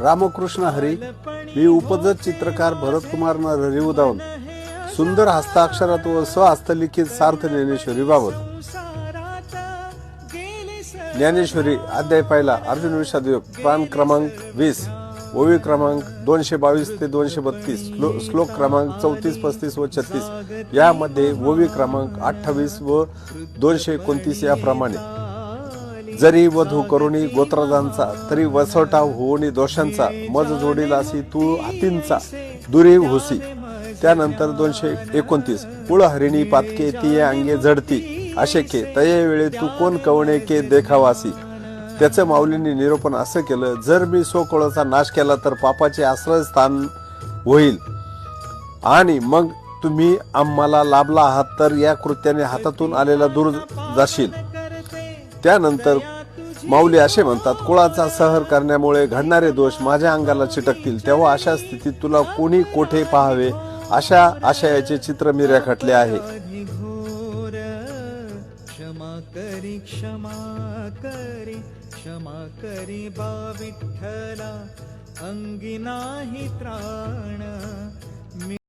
रामकृष्ण हरी मी उपजत चित्रकार भरतकुमार नरहरी उदावून सुंदर हस्ताक्षरात व स्वहस्तलिखित सार्थ ज्ञानेश्वरी बाबत. ज्ञानेश्वरी अध्याय पहिला अर्जुन विषादयोग प्राण क्रमांक वीस ओवी क्रमांक दोनशे बावीस ते दोनशे बत्तीस श्लो- श्लोक क्रमांक चौतीस पस्तीस व छत्तीस. यामध्ये ओवी क्रमांक अठ्ठावीस व दोनशे एकोणतीस याप्रमाणे. जरी वधू करुणी गोत्रदांचा तरी वसवटा होऊनी दोषांचा मज जोडील असी तू हातींचा दुरी होसी. त्यानंतर दोनशे एकोणतीस कुळ हरिणी पातके तिये अंगे झडती अशेके तये वेळे तू कोण कवणे के देखावासी. त्याचं माऊलींनी निरूपण असं केलं जर मी स्वकुळाचा नाश केला तर पापाचे आश्रयस्थान होईल. आणि मग तुम्ही आम्हाला लाभला आहात तर या कृत्याने हातातून आलेला दूर जाशील. त्यानंतर माऊली असे म्हणतात कुळाचा सहर करण्यामुळे घडणारे दोष माझ्या अंगाला चिटकतील. तेव्हा अशा स्थितीत तुला कोणी कोठे पाहावे? अशा आशयाचे चित्र मी रेखाटले आहे. क्षमा करी बा विठ्ठला. अंगी नाही त्रास.